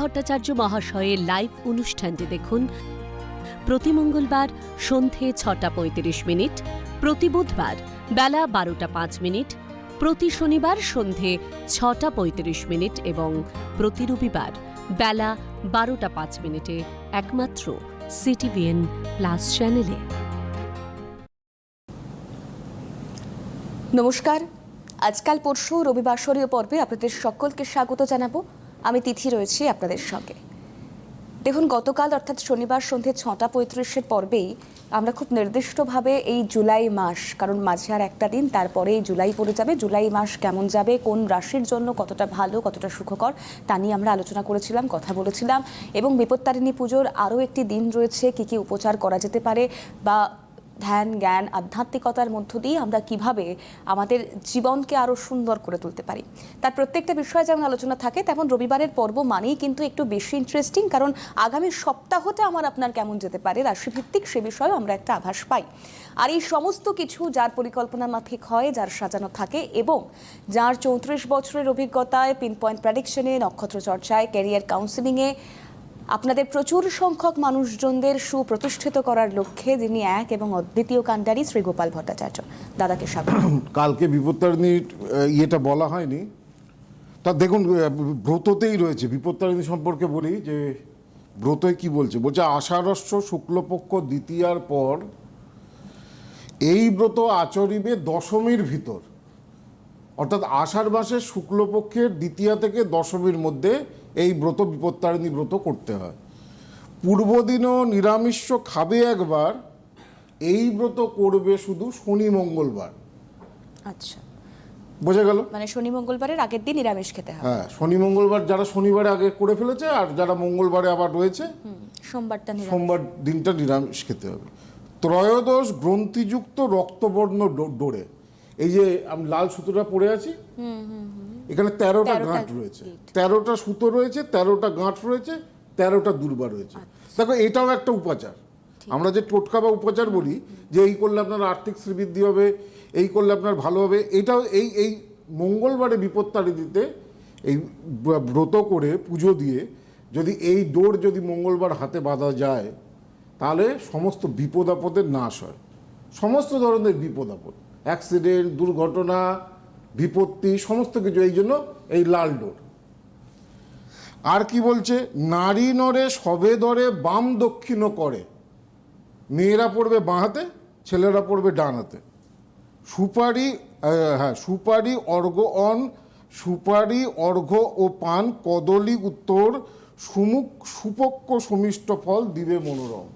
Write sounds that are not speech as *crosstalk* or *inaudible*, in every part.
ভট্টাচার্য মহাশয়ের লাইভ অনুষ্ঠানটি দেখুন। প্রতি মঙ্গলবার সন্ধে ছটা পঁয়ত্রিশ মিনিট, প্রতি বুধবার বেলা বারোটা পাঁচ মিনিট, প্রতি শনিবার সন্ধে ছটা পঁয়ত্রিশ মিনিট এবং প্রতি রবিবার বেলা বারোটা পাঁচ মিনিটে একমাত্র সিটিভিএন প্লাস চ্যানেলে নমস্কার। আজকাল পরশু রবিবাসরীয় পর্বে আপনাদের সকলকে স্বাগত জানাব। আমি তিথি রয়েছি আপনাদের সঙ্গে। দেখুন, গতকাল অর্থাৎ শনিবার সন্ধে ছটা পঁয়ত্রিশের পর্বেই আমরা খুব নির্দিষ্টভাবে এই জুলাই মাস, কারণ মাঝে আর একটা দিন, তারপরেই জুলাই পড়ে যাবে। জুলাই মাস কেমন যাবে, কোন রাশির জন্য কতটা ভালো, কতটা সুখকর, তা নিয়ে আমরা আলোচনা করেছিলাম, কথা বলেছিলাম। এবং বিপত্তারিণী পুজোর আরও একটি দিন রয়েছে, কি কি উপচার করা যেতে পারে বা ধ্যান, জ্ঞান, আধ্যাত্মিকতার মধ্য দিয়ে আমরা কীভাবে আমাদের জীবনকে আরও সুন্দর করে তুলতে পারি। তার প্রত্যেকটা বিষয়ে যেমন আলোচনা থাকে, তেমন রবিবারের পর্ব মানেই কিন্তু একটু বেশি ইন্টারেস্টিং কারণ আগামী সপ্তাহতে আমার আপনার কেমন যেতে পারে রাশিভিত্তিক সে বিষয়েও আমরা একটা আভাস পাই। আর এই সমস্ত কিছু যার পরিকল্পনা মাফিক হয়, যার সাজানো থাকে এবং যার চৌত্রিশ বছরের অভিজ্ঞতায় পিন পয়েন্ট প্রেডিকশনে নক্ষত্র চর্চায় ক্যারিয়ার কাউন্সিলিংয়ে আপনাদের প্রচুর সংখ্যক মানুষজনদের সুপ্রতিষ্ঠিত করার লক্ষ্যে যিনি এক এবং অদ্বিতীয় কাণ্ডারি শ্রী গোপাল ভট্টাচার্য। দাদাকে স্বাগত। *clears throat* কালকে বিপত্তারিণীর আহ, ইয়েটা বলা হয়নি। তা দেখুন ব্রততেই রয়েছে। বিপত্তারিণী সম্পর্কে বলি যে ব্রতই কি বলছে? বলছে আষাঢ়স্য শুক্লপক্ষ দ্বিতীয়ার পর এই ব্রত আচরিবে দশমীর ভিতর। অর্থাৎ আষাঢ় মাসের শুক্লপক্ষের দ্বিতীয়া থেকে দশমীর মধ্যে এই ব্রত বিপত্তারিণী ব্রত করতে হয়। পূর্বদিনও নিরামিষ খাবে একবার এই ব্রত করবে শুধু শনি মঙ্গলবার। আচ্ছা। বোঝা গেল? মানে শনি মঙ্গলবারের আগের দিন নিরামিষ খেতে হবে। হ্যাঁ শনি মঙ্গলবার যারা শনিবারে আগে করে ফেলেছে আর যারা মঙ্গলবারে আবার রয়েছে হুম, সোমবারটা নিরামিষ। সোমবার দিনটা নিরামিষ খেতে হবে। ত্রয়োদশ গ্রন্থিযুক্ত রক্তবর্ণ ডোরে। এই যে আমি লাল সুতোটা পরে আছি এখানে তেরোটা গাঁট রয়েছে। তেরোটা সুতো রয়েছে তেরোটা গাঁট রয়েছে তেরোটা দুর্বা রয়েছে। দেখো এটাও একটা উপাচার। আমরা যে টোটকা বা উপাচার বলি যে এই করলে আপনার আর্থিক শ্রীবৃদ্ধি হবে এই করলে আপনার ভালো হবে এটাও এই এই মঙ্গলবারে বিপত্তারি দিতে এই ব্রত করে পুজো দিয়ে যদি এই ডোর যদি মঙ্গলবার হাতে বাঁধা যায় তাহলে সমস্ত বিপদ আপদের নাশ হয়। সমস্ত ধরনের বিপদ আপদ। অ্যাক্সিডেন্ট দুর্ঘটনা বিপত্তি, সমস্ত কিছু, এই জন্য এই লাল ডোর আর কি বলছে? নারী নরে সবে দরে, বাম দক্ষিণ করে। মেয়েরা পড়বে বাঁ হাতে, ছেলেরা পড়বে ডান হাতে। সুপারি হ্যাঁ সুপারি, অর্ঘ, অন। সুপারি, অর্ঘ ও পান, কদলী, উত্তর। সুমুখ সুপক্ষ সুমিষ্ট ফল, দিবে মনোরম।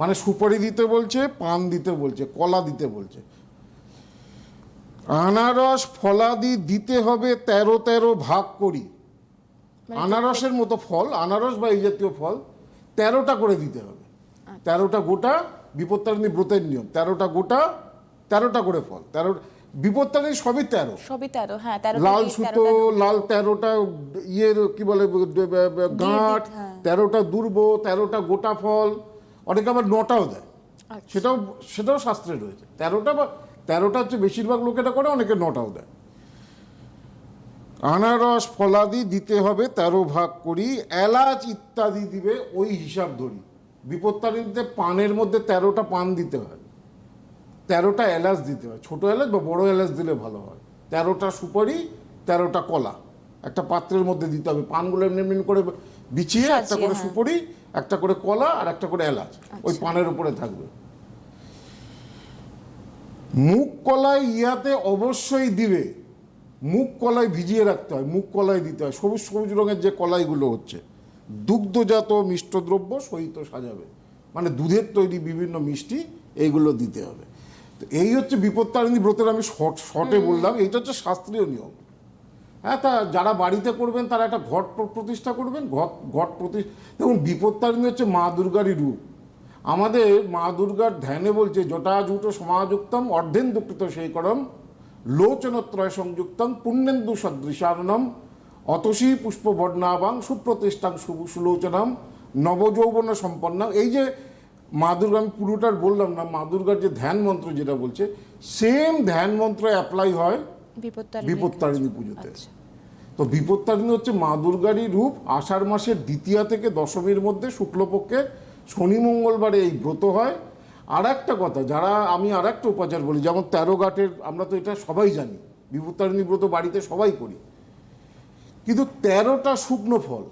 মানে সুপারি দিতে বলছে, পান দিতে বলছে, কলা দিতে বলছে। আনারস ফলাদি দিতে হবে তেরো তেরো ভাগ করি। আনারসের মতো ফল আনারস বা এই জাতীয় ফল তেরোটা করে দিতে হবে। তেরোটা গোটা বিপত্তারিণী ব্রতের নিয়ম। তেরোটা গোটা তেরোটা করে ফল। তেরো বিপত্তারিণী সবই তেরো। সবই তেরো হ্যাঁ লাল সুতো লাল তেরোটা ইয়ের কি বলে গাঁট। তেরোটা দুর্ব তেরোটা গোটা ফল। অনেকে আবার নটাও দেয়। আচ্ছা। সেটাও সেটাও শাস্ত্রে রয়েছে। তেরোটা বা তেরোটা হচ্ছে বেশিরভাগ লোকেরা করে অনেকে নটাও দেয়। আনারস ফলাদি দিতে হবে তেরো ভাগ করি এলাচ ইত্যাদি দিবে ওই হিসাব ধরি। বিপত্তারিতে পানের মধ্যে তেরোটা পান দিতে হয়। তেরোটা এলাচ দিতে হয়। ছোট এলাচ বা বড় এলাচ দিলে ভালো হয়। তেরোটা সুপারি তেরোটা কলা। একটা পাত্রের মধ্যে দিতে হবে। পানগুলো এমনি এমনি করে বিছিয়ে একটা করে হ্যাঁ। সুপারি একটা করে কলা আর একটা করে এলাচ। ওই পানের উপরে থাকবে। মুখ কলাই ইয়াতে অবশ্যই দিবে। মুখ কলাই ভিজিয়ে রাখতে হয় মুখ কলাই দিতে হয়। সবুজ সবুজ রঙের যে কলাইগুলো হচ্ছে দুগ্ধজাত মিষ্টদ্রব্য সহিত সাজাবে। মানে দুধের তৈরি বিভিন্ন মিষ্টি এইগুলো দিতে হবে। তো এই হচ্ছে বিপত্তারিণী ব্রতের আমি শর্ট শর্টে বললাম এইটা হচ্ছে শাস্ত্রীয় নিয়ম। হ্যাঁ তা যারা বাড়িতে করবেন তারা একটা ঘট প্রতিষ্ঠা করবেন ঘট ঘট প্রতিষ্ঠা দেখুন বিপত্তারিণী হচ্ছে মা দুর্গারই রূপ। আমাদের মা দুর্গার ধ্যানে বলছে জটাজুট সমাযুক্তম অর্ধেন দুঃখিত সেই করম লোচনত্রয় সংযুক্তম পুণ্যেন্দু সদৃশাননম অতসী পুষ্পবর্ণাবাং সুপ্রতিষ্ঠাং সুলোচনম নবযৌবন সম্পন্ন। এই যে মা দুর্গা আমি পুরোটার বললাম না মা দুর্গার যে ধ্যান মন্ত্র যেটা বলছে সেম ধ্যান মন্ত্র অ্যাপ্লাই হয় বিপত্তারিণী বিপত্তারিণী পুজোতে। আচ্ছা। তো বিপত্তারিণী হচ্ছে মা দুর্গারই রূপ আষাঢ় মাসের দ্বিতীয়া থেকে দশমীর মধ্যে শুক্লপক্ষের শনি মঙ্গলবারে এই ব্রত হয়। আর একটা কথা, যারা আমি আর একটা উপাচার বলি, যেমন তেরো ঘাটের, আমরা তো এটা সবাই জানি বিপত্তারিণী ব্রত বাড়িতে সবাই করি। কিন্তু তেরোটা শুকনো ফল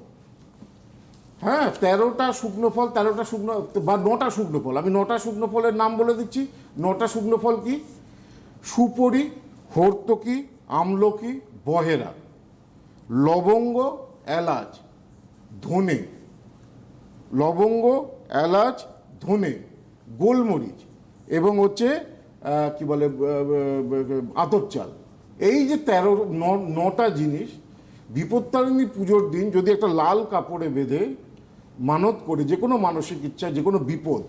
হ্যাঁ তেরোটা শুকনো ফল, তেরোটা শুকনো, বা নটা শুকনো ফল, আমি নটা শুকনো ফলের নাম বলে দিচ্ছি, নটা শুকনো ফল কি? সুপরি, হর্তকি, আমলকি, বহেরা, লবঙ্গ, এলাচ, ধনে। লবঙ্গ, এলাচ, ধনে, গোলমরিচ এবং হচ্ছে কি বলে আতপ চাল। এই যে তেরো নটা জিনিস, বিপত্তারিণী পুজোর দিন যদি একটা লাল কাপড়ে বেঁধে মানত করে যে কোনো মানসিক ইচ্ছা, যে কোনো বিপদ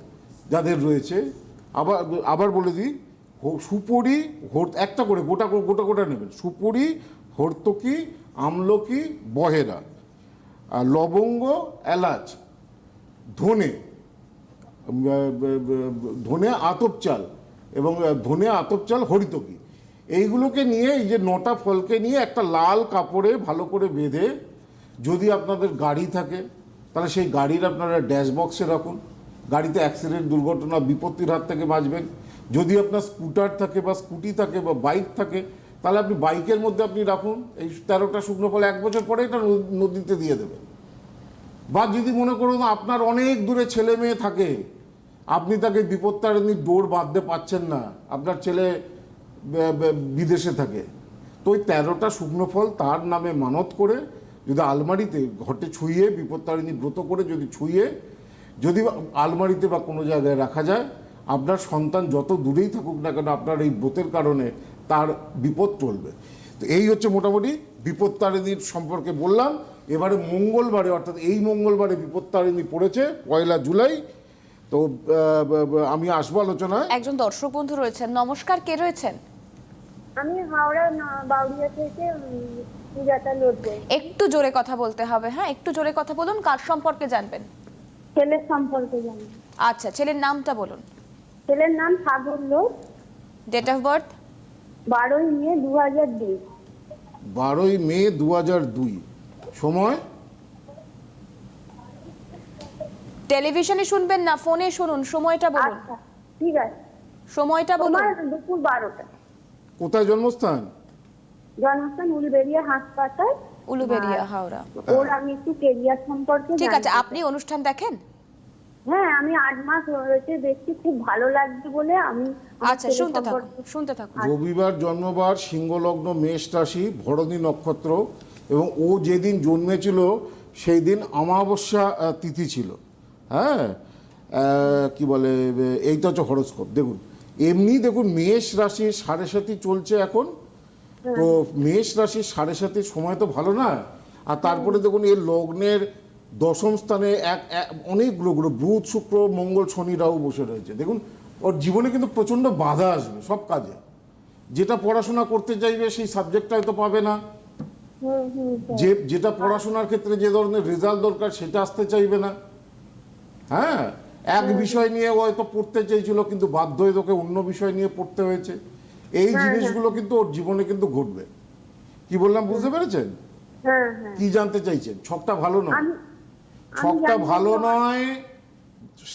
যাদের রয়েছে, আবার আবার বলে দিই সুপরি, হর, একটা করে, গোটা গোটা গোটা নেবেন। সুপরি, হর্তকি, আমলকি, বহেরা। আর লবঙ্গ, এলাচ ধনে ধনে আতপ চাল এবং ধনে আতপ চাল হরিতকি। এইগুলোকে নিয়ে এই যে নটা ফলকে নিয়ে একটা লাল কাপড়ে ভালো করে বেঁধে যদি আপনাদের গাড়ি থাকে, তাহলে সেই গাড়ির আপনারা ড্যাশবক্সে রাখুন। গাড়িতে অ্যাক্সিডেন্ট, দুর্ঘটনা, বিপত্তির হাত থেকে বাঁচবেন। যদি আপনার স্কুটার থাকে বা স্কুটি থাকে বা বাইক থাকে, তাহলে আপনি বাইকের মধ্যে আপনি রাখুন। এই তেরোটা শুকনো ফল এক বছর পরে এটা নদীতে দিয়ে দেবেন। বা যদি মনে করুন, আপনার অনেক দূরে ছেলে মেয়ে থাকে, আপনি তাকে বিপত্তারিণীর দৌড় বাঁধতে পারছেন না, আপনার ছেলে বিদেশে থাকে। তো ওই তেরোটা শুকনো ফল তার নামে মানত করে যদি আলমারিতে ঘটে ছুঁয়ে, বিপত্তারিণী ব্রত করে যদি ছুঁয়ে, যদি আলমারিতে বা কোনো জায়গায় রাখা যায়, আপনার সন্তান যত দূরেই থাকুক না কেন আপনার এই ব্রতের কারণে তার বিপদ চলবে। তো এই হচ্ছে মোটামুটি বিপত্তারিণীর সম্পর্কে বললাম। এবারে মঙ্গলবারে অর্থাৎ এই মঙ্গলবারে বিপত্তারিণী পড়েছে পয়লা জুলাই। তো আমি আসব আলোচনায়। একজন দর্শক বন্ধু রয়েছেন। নমস্কার কে রয়েছেন? আমি হাওড়া ন- বাউরিয়া থেকে লড়বো একটু জোরে কথা বলতে হবে হ্যাঁ? একটু জোরে কথা বলুন কার সম্পর্কে জানবেন? ছেলের সম্পর্কে জানি আচ্ছা ছেলের নামটা বলুন। ছেলের নাম সাগর লোক ডেট অফ বার্থ বারোই মে দু হাজার দুই। বারোই মে দু হাজার দুই। সময়? টেলিভিশনে শুনবেন না ফোনে শুনুন সময়টা বলুন। আচ্ছা ঠিক আছে। সময়টা বলুন। তোমার দুপুর বারোটা। কোথায় জন্মস্থান? জন্মস্থান উলবেরিয়া হাসপাতাল। উলুবেরিয়া হাওড়া। ওর আমি একটু কেরিয়ার সম্পর্কে ঠিক আছে আপনি অনুষ্ঠান দেখেন? হ্যাঁ আমি আট মাস হয়েছে দেখছি খুব ভালো লাগছে বলে আমি আচ্ছা শুনতে থাকুন শুনতে থাকুন। রবিবার জন্মবার সিংহলগ্ন মেষ রাশি ভরণী নক্ষত্র এবং ও যেদিন জন্মেছিল সেই দিন অমাবস্যা তিথি ছিল। হ্যাঁ? কি বলে এইটা হচ্ছে হরস্কোপ। দেখুন এমনি দেখুন মেষ রাশির সাড়ে সাথী চলছে এখন। তো মেষ রাশির সাড়ে সাথীর সময় তো ভালো না। আর তারপরে দেখুন এই লগ্নের দশম স্থানে এক অনেকগুলো গ্রহ বুধ শুক্র মঙ্গল শনি রাহু বসে রয়েছে। দেখুন ওর জীবনে কিন্তু প্রচণ্ড বাধা আসবে সব কাজে। যেটা পড়াশোনা করতে চাইবে সেই সাবজেক্টটা হয়তো পাবে না। যে যেটা পড়াশোনার ক্ষেত্রে যে ধরনের রেজাল্ট দরকার সেটা আসতে চাইবে না। হ্যাঁ? এক বিষয় নিয়ে হয়তো পড়তে চেয়েছিল কিন্তু বাধ্য হয়ে তোকে অন্য বিষয় নিয়ে পড়তে হয়েছে। এই জিনিসগুলো কিন্তু ওর জীবনে কিন্তু ঘটবে। কি বললাম বুঝতে পেরেছেন? হ্যাঁ হ্যাঁ। কি জানতে চাইছেন? ছকটা ভালো নয়। ছকটা ভালো নয়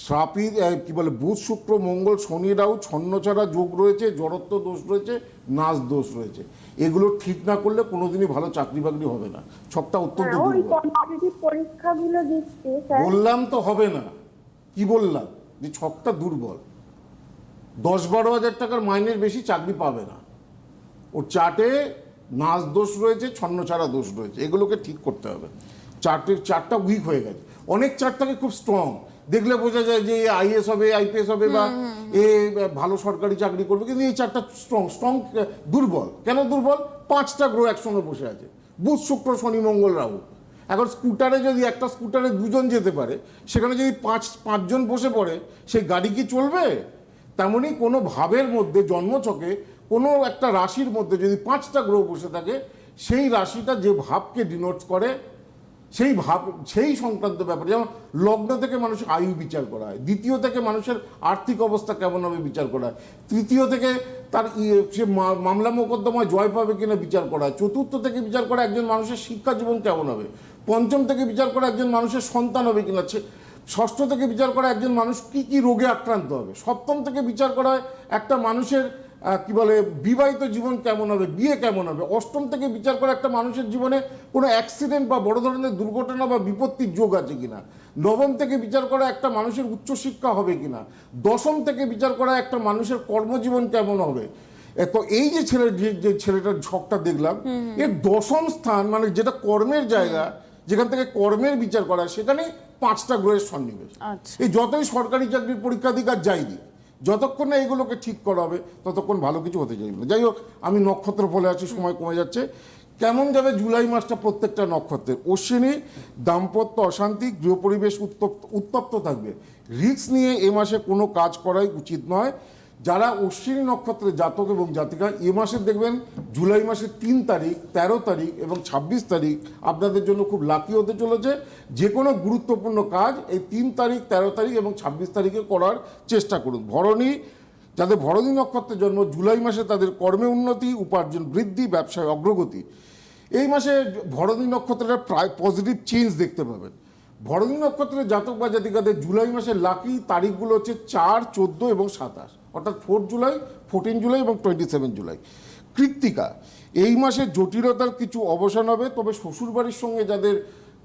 শ্রাপি আহ, কি বলে বুধ শুক্র মঙ্গল শনি রাহু ছন্নছাড়া যোগ রয়েছে জড়ত্ব দোষ রয়েছে নাচ দোষ রয়েছে। এগুলো ঠিক না করলে কোনোদিনই ভালো চাকরি বাকরি হবে না। ছকটা অত্যন্ত হ্যাঁ, পরীক্ষাগুলো বললাম তো হবে না। কি বললাম? যে ছকটা দুর্বল। দশ বারো হাজার টাকার মাইনের বেশি চাকরি পাবে না। ওর চার্টে নাচ দোষ রয়েছে ছন্নছাড়া দোষ রয়েছে। এগুলোকে ঠিক করতে হবে। চারটে চারটা উইক হয়ে গেছে। অনেক চারটাকে খুব স্ট্রং দেখলে বোঝা যায় যে আইএস হবে আইপিএস হবে বা এ ভালো সরকারি চাকরি করবে কিন্তু এই চারটা স্ট্রং স্ট্রং দুর্বল। কেন দুর্বল? পাঁচটা গ্রহ একসঙ্গে বসে আছে। বুধ শুক্র শনি মঙ্গল রাহু। এখন স্কুটারে যদি একটা স্কুটারে দুজন যেতে পারে সেখানে যদি পাঁচ পাঁচজন বসে পড়ে সেই গাড়ি কি চলবে? তেমনি কোনো ভাবের মধ্যে জন্মছকে কোনো একটা রাশির মধ্যে যদি পাঁচটা গ্রহ বসে থাকে সেই রাশিটা যে ভাবকে ডিনোট করে সেই ভাব, সেই সংক্রান্ত ব্যাপার। যেমন লগ্ন থেকে মানুষের আয়ু বিচার করা হয়, দ্বিতীয় থেকে মানুষের আর্থিক অবস্থা কেমন হবে বিচার করা হয়, তৃতীয় থেকে তার সে মামলা মোকদ্দমায় জয় পাবে কিনা বিচার করা হয়, চতুর্থ থেকে বিচার করা একজন মানুষের শিক্ষা জীবন কেমন হবে, পঞ্চম থেকে বিচার করা একজন মানুষের সন্তান হবে কিনা ষষ্ঠ থেকে বিচার করা একজন মানুষ কি কি রোগে আক্রান্ত হবে, সপ্তম থেকে বিচার করা হয় একটা মানুষের কি বলে বিবাহিত জীবন কেমন হবে বিয়ে কেমন হবে? অষ্টম থেকে বিচার করা একটা মানুষের জীবনে কোনো অ্যাক্সিডেন্ট বা বড় ধরনের দুর্ঘটনা বা বিপত্তির যোগ আছে কিনা? নবম থেকে বিচার করা একটা মানুষের উচ্চশিক্ষা হবে কিনা? দশম থেকে বিচার করা একটা মানুষের কর্মজীবন কেমন হবে? তো এই যে ছেলে যে- ছেলেটার ঝকটা দেখলাম এর দশম স্থান মানে যেটা কর্মের জায়গা যেখান থেকে কর্মের বিচার করা সেখানে পাঁচটা গ্রহের সন্নিবেশ। আচ্ছা। এই যতই সরকারি চাকরির পরীক্ষা দিক আর যাই দিক যতক্ষণ না এগুলোকে ঠিক করা হবে, ততক্ষণ ভালো কিছু হতে চাইবে না। যাই হোক, আমি নক্ষত্র ফলে আছি, সময় কমে যাচ্ছে। কেমন যাবে জুলাই মাসটা প্রত্যেকটা নক্ষত্রের? অশ্বিনী, দাম্পত্য অশান্তি গৃহ পরিবেশ উত্তপ্ত উত্তপ্ত থাকবে। রিক্স নিয়ে এ মাসে কোনো কাজ করাই উচিত নয়। যারা অশ্বিনী নক্ষত্রের জাতক এবং জাতিকা, এ মাসে দেখবেন জুলাই মাসের তিন তারিখ ১৩ তারিখ এবং ২৬ তারিখ আপনাদের জন্য খুব লাকি হতে চলেছে। যে কোনো গুরুত্বপূর্ণ কাজ এই তিন তারিখ ১৩ তারিখ এবং ২৬ তারিখে করার চেষ্টা করুন। ভরণী, যাদের ভরণী নক্ষত্রের জন্ম জুলাই মাসে তাদের কর্মে উন্নতি, উপার্জন বৃদ্ধি, ব্যবসায় অগ্রগতি। এই মাসে ভরণী নক্ষত্রের প্রায় পজিটিভ চেঞ্জ দেখতে পাবেন। ভরণী নক্ষত্রের জাতক বা জাতিকাদের জুলাই মাসের লাকি তারিখগুলো হচ্ছে চার, চোদ্দ এবং সাতাশ। অর্থাৎ ফোর জুলাই, ফোরটিন জুলাই এবং টোয়েন্টি সেভেন জুলাই। কৃত্তিকা, এই মাসে জটিলতার কিছু অবসান হবে, তবে শ্বশুরবাড়ির সঙ্গে যাদের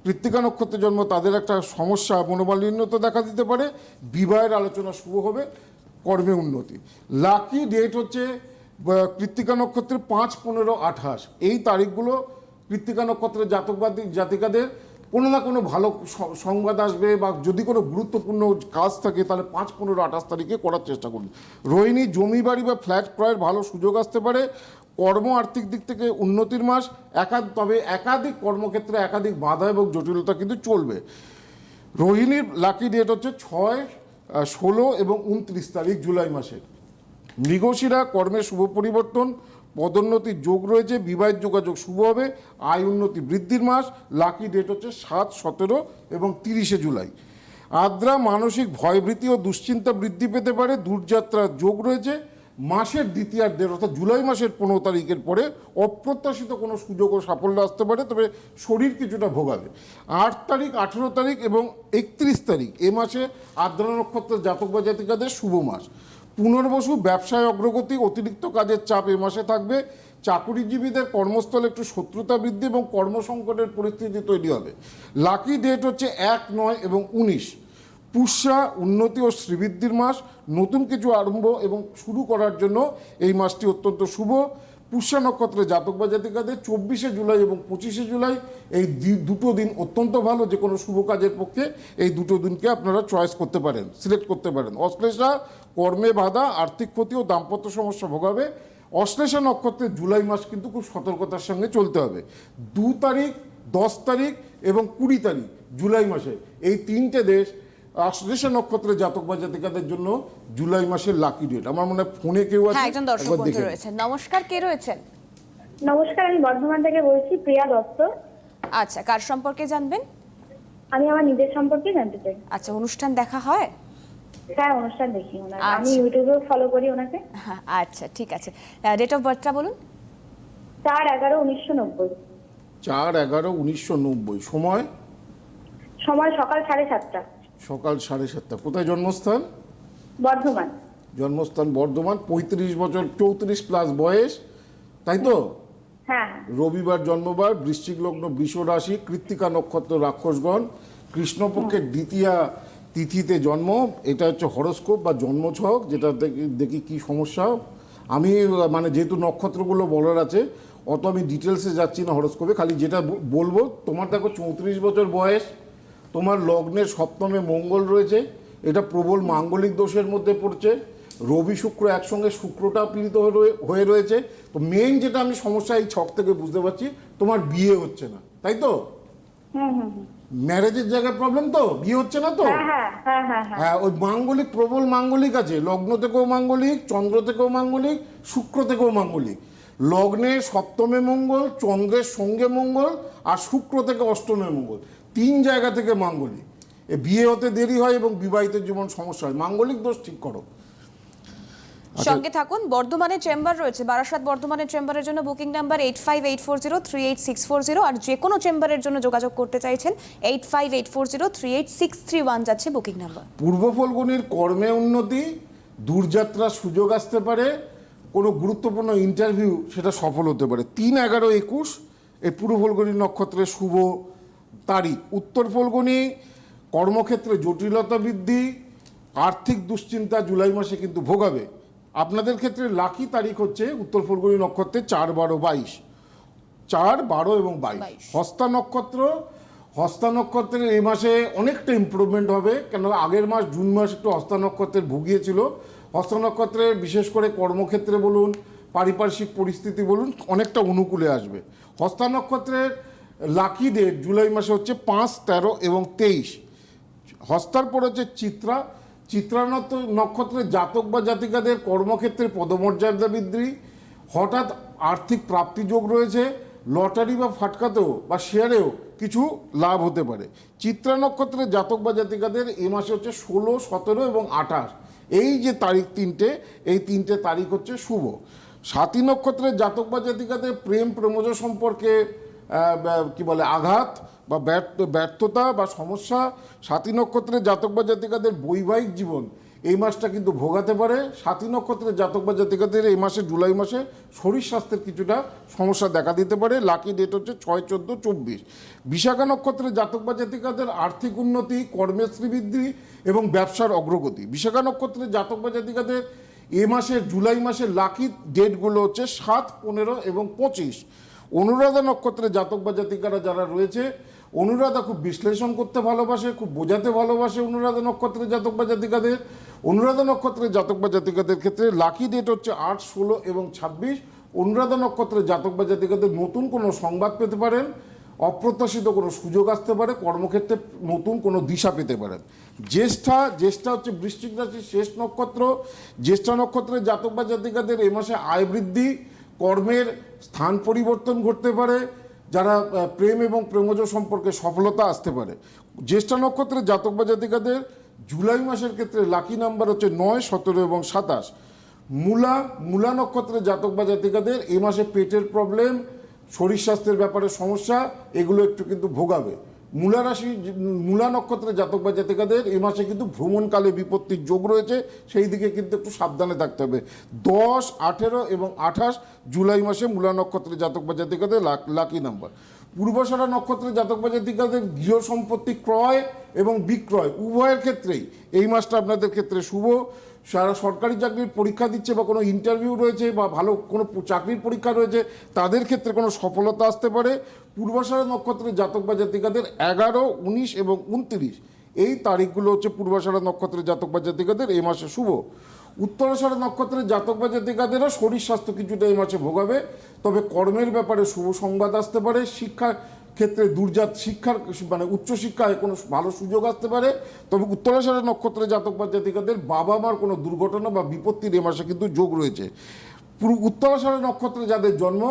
কৃত্তিকা নক্ষত্রের জন্ম, তাদের একটা সমস্যা মনোমালিন্যতা দেখা দিতে পারে, বিবাহের আলোচনা শুরু হবে, কর্মে উন্নতি। লাকি ডেট হচ্ছে কৃত্তিকা নক্ষত্রের পাঁচ পনেরো আঠাশ। এই তারিখগুলো কৃত্তিকা নক্ষত্রের জাতকবাদী জাতিকাদের কোনো না কোনো ভালো সংবাদ আসবে বা যদি কোনো গুরুত্বপূর্ণ কাজ থাকে, তাহলে পাঁচ, পনেরো, আঠাশ তারিখে করার চেষ্টা করুন। রোহিণী, জমি বাড়ি বা ফ্ল্যাট ক্রয়ের ভালো সুযোগ আসতে পারে। কর্ম আর্থিক দিক থেকে উন্নতির মাস। একাধ তবে একাধিক কর্মক্ষেত্রে একাধিক বাধা এবং জটিলতা কিন্তু চলবে। রোহিণীর লাকি ডেট হচ্ছে ছয় ষোলো এবং উনত্রিশ তারিখ জুলাই মাসের মৃগশিরা, কর্মের শুভ পরিবর্তন। পদোন্নতির যোগ রয়েছে, বিবাহের যোগাযোগ শুভ হবে, আয় উন্নতি বৃদ্ধির মাস লাকি ডেট হচ্ছে সাত, সতেরো এবং তিরিশে জুলাই। আদ্রা মানসিক ভয়ভীতি ও দুশ্চিন্তা বৃদ্ধি পেতে পারে, দূরযাত্রার যোগ রয়েছে, মাসের দ্বিতীয়ার্ধের অর্থাৎ জুলাই মাসের পনেরো তারিখের পরে অপ্রত্যাশিত কোনো সুযোগ ও সাফল্য আসতে পারে, তবে শরীর কিছুটা ভোগাবে। আট তারিখ, আঠেরো তারিখ এবং একত্রিশ তারিখ, এ মাসে আদ্রা নক্ষত্রের জাতক বা জাতিকাদের শুভ মাস। পুনর্বসু ব্যবসায় অগ্রগতি, অতিরিক্ত কাজের চাপ এ মাসে থাকবে। চাকুরিজীবীদের কর্মস্থলে একটু শত্রুতা বৃদ্ধি এবং কর্মসংকটের পরিস্থিতি তৈরি হবে। লাকি ডেট হচ্ছে এক, নয় এবং উনিশ। পুষ্যা, উন্নতি ও শ্রীবৃদ্ধির মাস, নতুন কিছু আরম্ভ এবং শুরু করার জন্য এই মাসটি অত্যন্ত শুভ। পুষ্যা নক্ষত্রের জাতক বা জাতিকাদের চব্বিশে জুলাই এবং পঁচিশে জুলাই এই দুটো দিন অত্যন্ত ভালো, যে কোনো শুভ কাজের পক্ষে এই দুটো দিনকে আপনারা চয়েস করতে পারেন সিলেক্ট করতে পারেন। অশ্লেষা, কর্মে বাধা, আর্থিক ক্ষতি ও দাম্পত্য সমস্যা ভোগাবে। অশ্লেষা নক্ষত্রে জুলাই মাস কিন্তু খুব সতর্কতার সঙ্গে চলতে হবে। দু তারিখ, দশ তারিখ এবং কুড়ি তারিখ জুলাই মাসে। এই তিনটে দেশ অশ্লেষা নক্ষত্রের জাতক বা জাতিকাদের জন্য জুলাই মাসের লাকি ডেট আমার মনে হয় ফোনে কেউ আছে? হ্যাঁ একজন দর্শক বন্ধু। রয়েছেন। নমস্কার কে রয়েছেন? নমস্কার আমি বর্ধমান থেকে বলছি প্রিয়া দত্ত। আচ্ছা কার সম্পর্কে জানবেন? আমি আমার নিজের সম্পর্কে জানতে চাই। আচ্ছা অনুষ্ঠান দেখা হয়? হ্যাঁ অনুষ্ঠান দেখি ওনার আমি আচ্ছা। ইউটিউবেও ফলো করি ওনাকে। হ্যাঁ, আচ্ছা ঠিক আছে। ডেট অফ বার্থটা বলুন। চার এগারো উনিশশো নব্বই। চার এগারো উনিশশো নব্বই। সময়? সময় সকাল সাড়ে সাতটা। সকাল সাড়ে সাতটা। কোথায় জন্মস্থান? বর্ধমান। জন্মস্থান বর্ধমান পঁয়ত্রিশ বছর চৌত্রিশ প্লাস বয়স তাই তো? হ্যাঁ। রবিবার জন্মবার বৃশ্চিক লগ্ন বৃষ রাশি কৃত্তিকা নক্ষত্র রাক্ষসগণ কৃষ্ণপক্ষের দ্বিতীয়া তিথিতে জন্ম এটা হচ্ছে হরস্কোপ বা জন্মছক যেটা দেখি দেখি কী সমস্যা। আমি মানে যেহেতু নক্ষত্রগুলো বলার আছে অত আমি ডিটেলসে যাচ্ছি না হরস্কোপে খালি যেটা বলব তোমার দেখো চৌত্রিশ বছর বয়স তোমার লগ্নে সপ্তমে মঙ্গল রয়েছে এটা প্রবল মাঙ্গলিক দোষের মধ্যে পড়ছে রবি শুক্র একসঙ্গে শুক্রটা পীড়িত হয়ে রয়েছে তো মেইন যেটা আমি সমস্যা এই ছক থেকে বুঝতে পারছি তোমার বিয়ে হচ্ছে না তাই তো। ম্যারেজের জায়গায় প্রবলেম তো? বিয়ে হচ্ছে না তো? হ্যাঁ হ্যাঁ হ্যাঁ। হ্যাঁ ওই মাঙ্গলিক প্রবল মাঙ্গলিক আছে লগ্ন থেকেও মাঙ্গলিক চন্দ্র থেকেও মাঙ্গলিক শুক্র থেকেও মাঙ্গলিক। লগ্নে সপ্তমে মঙ্গল চন্দ্রের সঙ্গে মঙ্গল আর শুক্র থেকে অষ্টমে মঙ্গল। তিন জায়গা থেকে মাঙ্গলিক। এ বিয়ে হতে দেরি হয় এবং বিবাহিত জীবন সমস্যা হয়। মাঙ্গলিক দোষ ঠিক করো। আচ্ছা। সঙ্গে থাকুন বর্ধমানের চেম্বার রয়েছে বারাসাত বর্ধমানের চেম্বারের জন্য booking number eight five eight four zero three eight six four zero আর যে কোনো চেম্বারের জন্য যোগাযোগ করতে চাইছেন eight five eight four zero three eight six three one যাচ্ছে বুকিং নাম্বার। পূর্ব ফলগুনির কর্মে উন্নতি দূরযাত্রার সুযোগ আসতে পারে কোনো গুরুত্বপূর্ণ ইন্টারভিউ সেটা সফল হতে পারে। তিন এগারো একুশ এই পূর্ব ফলগুনি নক্ষত্রের শুভ তারিখ উত্তর ফলগুনি কর্মক্ষেত্রে জটিলতা বৃদ্ধি আর্থিক দুশ্চিন্তা জুলাই মাসে কিন্তু ভোগাবে। আপনাদের ক্ষেত্রে লাকি তারিখ হচ্ছে উত্তর ফলগুনি নক্ষত্রে চার বারো বাইশ। চার বারো এবং বাইশ। বাইশ। হস্তা নক্ষত্র হস্তা নক্ষত্রের এই মাসে অনেকটা ইমপ্রুভমেন্ট হবে কেন আগের মাস জুন মাস একটু হস্তা নক্ষত্রের ভুগিয়েছিল। হস্তা নক্ষত্রের বিশেষ করে কর্মক্ষেত্রে বলুন পারিপার্শ্বিক পরিস্থিতি বলুন অনেকটা অনুকূলে আসবে। হস্তা নক্ষত্রের লাকি ডেট জুলাই মাসে হচ্ছে পাঁচ, তেরো এবং তেইশ। হস্তার পর হচ্ছে চিত্রা। চিত্রা নক্ষত্রের জাতক বা জাতিকাদের কর্মক্ষেত্রে পদমর্যাদা বৃদ্ধি হঠাৎ আর্থিক প্রাপ্তিযোগ রয়েছে। লটারি বা ফাটকাতেও বা শেয়ারেও কিছু লাভ হতে পারে। চিত্রা নক্ষত্রের জাতক বা জাতিকাদের এ মাসে হচ্ছে ষোলো, সতেরো এবং আঠাশ। এই যে তারিখ তিনটে, এই তিনটে তারিখ হচ্ছে শুভ। সাতী নক্ষত্রের জাতক বা জাতিকাদের প্রেম প্রেমজ সম্পর্কে কি বলে, আঘাত বা ব্যর্থ, ব্যর্থতা বা সমস্যা সাতী নক্ষত্রের জাতক বা জাতিকাদের বৈবাহিক জীবন এই মাসটা কিন্তু ভোগাতে পারে। সাতী নক্ষত্রের জাতক বা জাতিকাদের এই মাসে, জুলাই মাসে শরীর স্বাস্থ্যের কিছুটা সমস্যা দেখা দিতে পারে। লাকি ডেট হচ্ছে ছয়, চোদ্দ, চব্বিশ। বিশাখা নক্ষত্রের জাতক বা জাতিকাদের আর্থিক উন্নতি, কর্মের বৃদ্ধি এবং ব্যবসার অগ্রগতি। বিশাখা নক্ষত্রের জাতক বা জাতিকাদের এ মাসের, জুলাই মাসের লাকি ডেটগুলো হচ্ছে সাত, পনেরো এবং পঁচিশ। অনুরাধা নক্ষত্রের জাতক বা জাতিকারা যারা রয়েছে, অনুরাধা খুব বিশ্লেষণ করতে ভালোবাসে, খুব বোঝাতে ভালোবাসে অনুরাধা নক্ষত্রের জাতক বা জাতিকাদের। অনুরাধা নক্ষত্রের জাতক বা জাতিকাদের ক্ষেত্রে লাকি ডেট হচ্ছে আট, ষোলো এবং ছাব্বিশ। অনুরাধা নক্ষত্রের জাতক বা জাতিকাদের নতুন কোনো সংবাদ পেতে পারেন, অপ্রত্যাশিত কোনো সুযোগ আসতে পারে, কর্মক্ষেত্রে নতুন কোনো দিশা পেতে পারেন। জ্যেষ্ঠা জ্যেষ্ঠা হচ্ছে বৃশ্চিক রাশির শেষ নক্ষত্র। জ্যেষ্ঠা নক্ষত্রের জাতক বা জাতিকাদের এ মাসে আয় বৃদ্ধি কর্মের স্থান পরিবর্তন ঘটতে পারে, যারা প্রেম এবং প্রেমজ সম্পর্কে সফলতা আসতে পারে। জ্যেষ্ঠা নক্ষত্রের জাতক বা জাতিকাদের জুলাই মাসের ক্ষেত্রে লাকি নাম্বার হচ্ছে নয়, সতেরো এবং সাতাশ। মূলা মূলা নক্ষত্রের জাতক বা জাতিকাদের এ মাসে পেটের প্রবলেম শরীর স্বাস্থ্যের ব্যাপারে সমস্যা, এগুলো একটু কিন্তু ভোগাবে। মূলা রাশি, মূলা নক্ষত্রের জাতক বা জাতিকাদের এই মাসে কিন্তু ভ্রমণকালে বিপত্তির যোগ রয়েছে, সেই দিকে কিন্তু একটু সাবধানে থাকতে হবে। দশ, আঠেরো এবং আঠাশ জুলাই মাসে মূলা নক্ষত্রের জাতক বা জাতিকাদের লাক- লাকি নাম্বার। পূর্বসারা নক্ষত্রের জাতক বা জাতিকাদের গৃহ সম্পত্তি ক্রয় এবং বিক্রয় উভয়ের ক্ষেত্রেই এই মাসটা আপনাদের ক্ষেত্রে শুভ। সারা সরকারি চাকরির পরীক্ষা দিচ্ছে বা কোনো ইন্টারভিউ রয়েছে বা ভালো কোনো চাকরির পরীক্ষা রয়েছে, তাদের ক্ষেত্রে কোনো সফলতা আসতে পারে। পূর্বাষাঢ়া নক্ষত্রের জাতক বা জাতিকাদের এগারো, উনিশ এবং উনত্রিশ। এই তারিখগুলো হচ্ছে পূর্বাষাঢ়া নক্ষত্রের জাতক বা জাতিকাদের এই মাসে শুভ। উত্তরাষাঢ়া নক্ষত্রের জাতক বা জাতিকাদেরও শরীর স্বাস্থ্য কিছুটা এই মাসে ভোগাবে, তবে কর্মের ব্যাপারে শুভ সংবাদ আসতে পারে, শিক্ষা ক্ষেত্রে দুর্জাত শিক্ষার মানে উচ্চশিক্ষায় কোনো ভালো সুযোগ আসতে পারে, তবে উত্তরাষাঢ়া নক্ষত্রের জাতক বা জাতিকাদের বাবা মার কোনো দুর্ঘটনা বা বিপত্তির এ মাসে কিন্তু যোগ রয়েছে। পুরো উত্তরাষাঢ়া নক্ষত্রে যাদের জন্ম,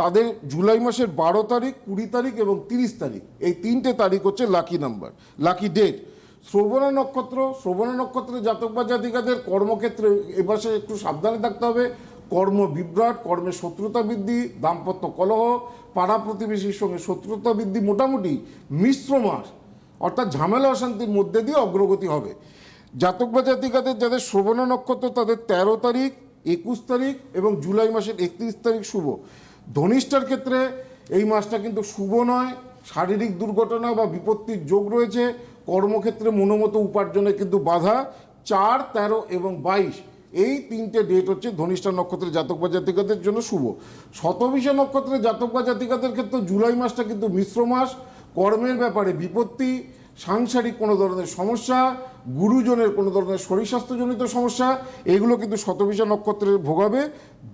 তাদের জুলাই মাসের বারো তারিখ, কুড়ি তারিখ এবং তিরিশ তারিখ। এই তিনটে তারিখ হচ্ছে lucky number lucky date Shravana নক্ষত্র, শ্রবণা নক্ষত্রের জাতক বা জাতিকাদের কর্মক্ষেত্রে এ মাসে একটু সাবধানে থাকতে হবে। কর্ম বিভ্রাট, কর্মে শত্রুতা বৃদ্ধি, দাম্পত্য কলহ, পাড়া প্রতিবেশীর সঙ্গে শত্রুতা বৃদ্ধি মোটামুটি মিশ্র মাস। অর্থাৎ ঝামেলা অশান্তির মধ্যে দিয়ে অগ্রগতি হবে। জাতক বা জাতিকাদের যাদের শ্রবণা নক্ষত্র, তাদের তেরো তারিখ, একুশ তারিখ এবং জুলাই মাসের একত্রিশ তারিখ শুভ। ধনিষ্ঠার ক্ষেত্রে এই মাসটা কিন্তু শুভ নয়, শারীরিক দুর্ঘটনা বা বিপত্তির যোগ রয়েছে, কর্মক্ষেত্রে মনোমতো উপার্জনে কিন্তু বাধা, চার, তেরো এবং বাইশ এই তিনটে ডেট হচ্ছে ধনিষ্ঠা নক্ষত্রের জাতক বা জাতিকাদের জন্য শুভ। শতবিশা নক্ষত্রের জাতক বা জাতিকাদের ক্ষেত্রে জুলাই মাসটা কিন্তু মিশ্র মাস, কর্মের ব্যাপারে বিপত্তি, সাংসারিক কোনো ধরনের সমস্যা, গুরুজনের কোনো ধরনের শরীর স্বাস্থ্যজনিত সমস্যা, এগুলো কিন্তু শতবিশা নক্ষত্রের ভোগাবে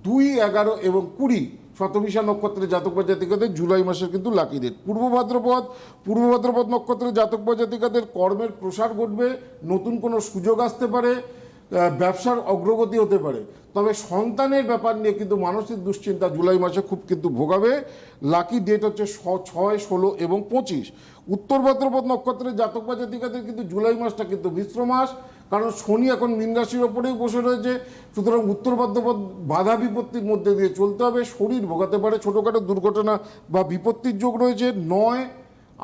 দুই, এগারো এবং কুড়ি শতবিশা নক্ষত্রের জাতক বা জাতিকাদের জুলাই মাসের কিন্তু লাকি ডেট পূর্ব ভাদ্রপদ পূর্ব ভাদ্রপদ নক্ষত্রের জাতক বা জাতিকাদের কর্মের প্রসার ঘটবে, নতুন কোনো সুযোগ আসতে পারে ব্যবসার অগ্রগতি হতে পারে। তবে সন্তানের ব্যাপার নিয়ে কিন্তু মানসিক দুশ্চিন্তা জুলাই মাসে খুব কিন্তু ভোগাবে। লাকি ডেট হচ্ছে ছয়, ষোলো এবং পঁচিশ। উত্তর ভাদ্রপদ নক্ষত্রের জাতক বা জাতিকাদের কিন্তু জুলাই মাসটা কিন্তু মিশ্র মাস। কারণ শনি এখন মীন রাশির ওপরেই বসে রয়েছে। সুতরাং উত্তর ভাদ্রপদ বাধা বিপত্তির মধ্যে দিয়ে চলতে হবে। শরীর ভোগাতে পারে ছোটোখাটো দুর্ঘটনা বা বিপত্তির যোগ রয়েছে। নয়,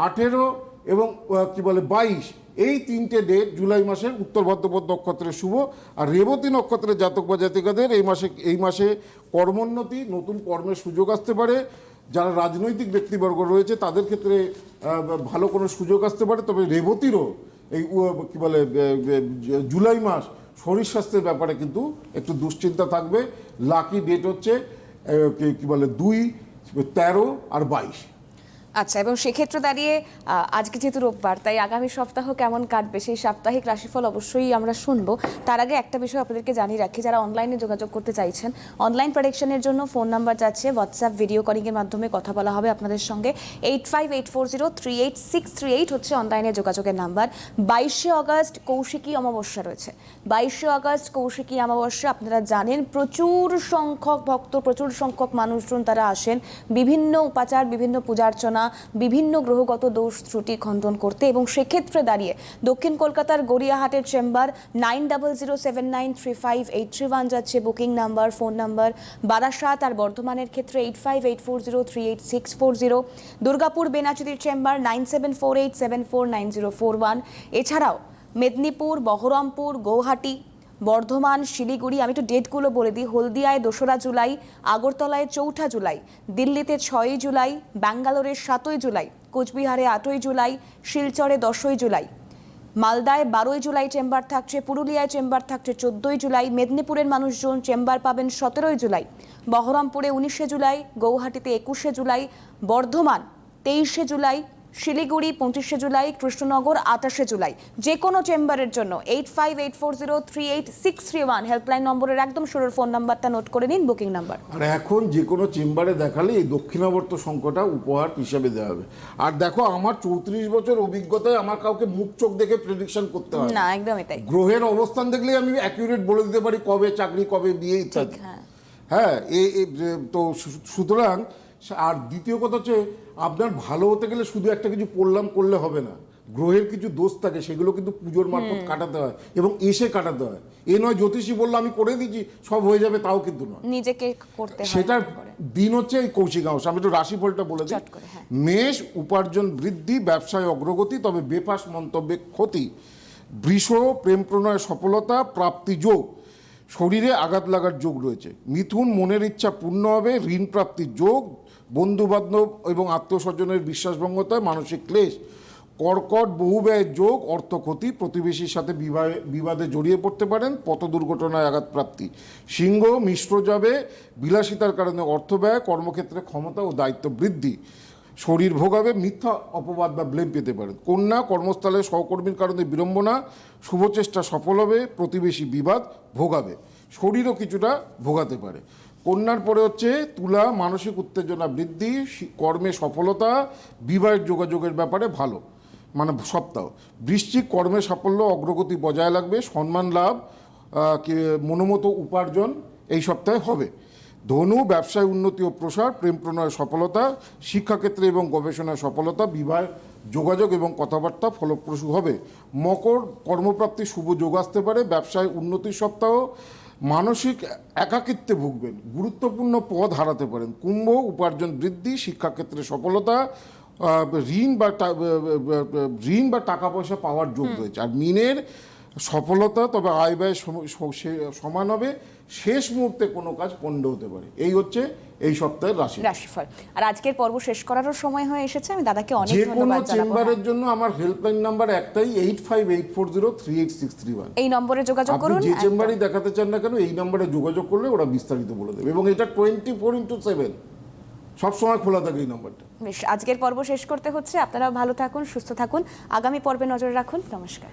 আঠেরো এবং কি বলে, বাইশ। এই তিনটে ডেট জুলাই মাসের উত্তর ভাদ্রপদ নক্ষত্রের শুভ আর রেবতী নক্ষত্রের জাতক বা জাতিকাদের এই মাসে এই মাসে কর্মোন্নতি, নতুন কর্মের সুযোগ আসতে পারে। যারা রাজনৈতিক ব্যক্তিবর্গ রয়েছে, তাদের ক্ষেত্রে ভালো কোনো সুযোগ আসতে পারে। তবে রেবতীরও এই কী বলে জুলাই মাস শরীর স্বাস্থ্যের ব্যাপারে কিন্তু একটু দুশ্চিন্তা থাকবে। লাকি ডেট হচ্ছে কি বলে, দুই, তেরো আর বাইশ। আচ্ছা এবং সেক্ষেত্রে দাঁড়িয়ে আজকে যেহেতু রোববার, তাই আগামী সপ্তাহ কেমন কাটবে? সেই সাপ্তাহিক রাশিফল অবশ্যই আমরা শুনব। তার আগে একটা বিষয় আপনাদেরকে জানিয়ে রাখি, যারা অনলাইনে যোগাযোগ করতে চাইছেন অনলাইন প্রেডিকশনের জন্য ফোন নাম্বার যাচ্ছে হোয়াটসঅ্যাপ ভিডিও কলিংয়ের মাধ্যমে কথা বলা হবে আপনাদের সঙ্গে। Eight five eight four zero three eight six three eight হচ্ছে অনলাইনে যোগাযোগের নাম্বার বাইশে অগস্ট কৌশিকী অমাবস্যা রয়েছে। বাইশে অগস্ট কৌশিকী অমাবস্যা, আপনারা জানেন, প্রচুর সংখ্যক ভক্ত, প্রচুর সংখ্যক মানুষজন তারা আসেন। বিভিন্ন উপাচার, বিভিন্ন পূজার্চনা বিভিন্ন গ্রহগত দোষ ত্রুটি খণ্ডন করতে এবং সেক্ষেত্রে দাঁড়িয়ে দক্ষিণ কলকাতার গড়িয়াহাটের chamber nine double zero seven nine three five eight three one যাচ্ছে booking number, phone number, Barasat আর বর্ধমানের ক্ষেত্রে eight five eight four zero three eight six four zero. Durgapur বেনাচিতির chamber nine seven four eight seven four nine zero four one. এছাড়াও মেদিনীপুর, বহরমপুর, গৌহাটি বর্ধমান, শিলিগুড়ি, আমি একটু ডেটগুলো বলে দিই। হলদিয়ায় দোসরা জুলাই, আগরতলায় চৌঠা জুলাই, দিল্লিতে ছয়ই জুলাই, ব্যাঙ্গালোরে সাতই জুলাই, কোচবিহারে আটই জুলাই, শিলচরে দশই জুলাই। মালদায় বারোই জুলাই চেম্বার থাকছে, পুরুলিয়ায় চেম্বার থাকছে চোদ্দই জুলাই, মেদিনীপুরের মানুষজন চেম্বার পাবেন সতেরোই জুলাই। বহরমপুরে উনিশে জুলাই, গৌহাটিতে একুশে জুলাই, বর্ধমান তেইশে জুলাই শিলিগুড়ি পঁচিশে জুলাই কৃষ্ণনগর আঠাশে জুলাই। যে কোনো চেম্বারের জন্য eight five eight four zero three eight six three one helpline নম্বরের একদম শুরুর ফোন নাম্বারটা নোট করে নিন বুকিং নাম্বার আর এখন যে কোনো চেম্বারে দেখালে এই দক্ষিণাবর্ত সংখ্যাটা উপহার হিসাবে দেওয়া হবে। আর দেখো আমার চৌত্রিশ বছর অভিজ্ঞতায় আমার কাউকে মুখ চোখ দেখে প্রেডিকশন করতে হয় না। একদমই তাই। গ্রহের অবস্থান দেখলেই আমি অ্যাকিউরেট বলে দিতে পারি কবে চাকরি কবে বিয়ে ইত্যাদি। হ্যাঁ। হ্যাঁ এ- তো সুতরাং আর দ্বিতীয় কথা হচ্ছে আপনার ভালো হতে গেলে শুধু একটা কিছু পড়লাম করলে হবে না। গ্রহের কিছু দোষ থাকে সেগুলো কিন্তু পুজোর মারফত কাটাতে হয় এবং এসে কাটাতে হয়। এ নয় জ্যোতিষী বলল আমি করে দিচ্ছি সব হয়ে যাবে তাও কিন্তু নয়। নিজেকে করতে সেটার দিন হচ্ছে এই কৌশিক অমাবস্যা আমি একটু রাশিফলটা বলে দিই। হ্যাঁ। মেষ উপার্জন বৃদ্ধি ব্যবসায় অগ্রগতি তবে বেফাস মন্তব্যে ক্ষতি। বৃষ প্রেম প্রণয় সফলতা প্রাপ্তি যোগ। শরীরে আঘাত লাগার যোগ রয়েছে। মিথুন মনের ইচ্ছা পূর্ণ হবে ঋণ প্রাপ্তির যোগ বন্ধু বান্ধব এবং আত্মস্বজনের বিশ্বাসভঙ্গতায় মানসিক ক্লেশ, কর্কট বহু ব্যয়ের যোগ অর্থ ক্ষতি প্রতিবেশীর সাথে বিবাদে জড়িয়ে পড়তে পারেন পথ দুর্ঘটনায় আঘাত প্রাপ্তি। সিংহ মিশ্র যাবে, বিলাসিতার কারণে অর্থ ব্যয় কর্মক্ষেত্রে ক্ষমতা ও দায়িত্ব বৃদ্ধি। শরীর ভোগাবে, মিথ্যা অপবাদ বা ব্লেম পেতে পারেন। কন্যা কর্মস্থলে সহকর্মীর কারণে বিড়ম্বনা শুভচেষ্টা সফল হবে, প্রতিবেশী বিবাদ ভোগাবে। শরীরও কিছুটা ভোগাতে পারে। কন্যার পরে হচ্ছে তুলা, মানসিক উত্তেজনা বৃদ্ধি কর্মে সফলতা, বিবাহের যোগাযোগের ব্যাপারে ভালো মানে সপ্তাহ। বৃশ্চিক কর্মে সাফল্য, অগ্রগতি বজায় লাগবে, সম্মান লাভ মনোমতো উপার্জন এই সপ্তাহে হবে। ধনু, ব্যবসায় উন্নতি ও প্রসার, প্রেম প্রণয় সফলতা, শিক্ষাক্ষেত্রে এবং গবেষণায় সফলতা বিবাহ যোগাযোগ এবং কথাবার্তা ফলপ্রসূ হবে। মকর কর্মপ্রাপ্তি শুভ যোগ আসতে পারে, ব্যবসায় উন্নতির সপ্তাহ মানসিক একাকিত্বে ভুগবেন গুরুত্বপূর্ণ পদ হারাতে পারেন। কুম্ভ উপার্জন বৃদ্ধি শিক্ষাক্ষেত্রে সফলতা ঋণ বা ঋণ বা টাকা পয়সা পাওয়ার যোগ রয়েছে। আর মিনের সফলতা তবে আয় ব্যয় সমান হবে। শেষ মুহূর্তে কোনো কাজ পণ্ড হতে পারে। এই হচ্ছে এই সপ্তাহের রাশি। রাশিফল। আর আজকের পর্ব শেষ করারও সময় হয়ে এসেছে। আমি দাদাকে অনেক যে কোনো ধন্যবাদ জানাব। চেম্বারের জন্য আমার হেল্পলাইন নাম্বার একটাই eight five eight four zero three eight six three one এই নম্বরে যোগাযোগ আপনি করুন। যে চেম্বারই দেখাতে চান না কেন এই নম্বরে যোগাযোগ করলে ওরা বিস্তারিত বলে দেবে। এবং এটা টোয়েন্টি ফোর ইন্টু সেভেন সবসময় খোলা থাকে এই নাম্বারটা। বেশ আজকের পর্ব শেষ করতে হচ্ছে। আপনারাও ভালো থাকুন সুস্থ থাকুন। আগামী পর্বে নজর রাখুন। নমস্কার।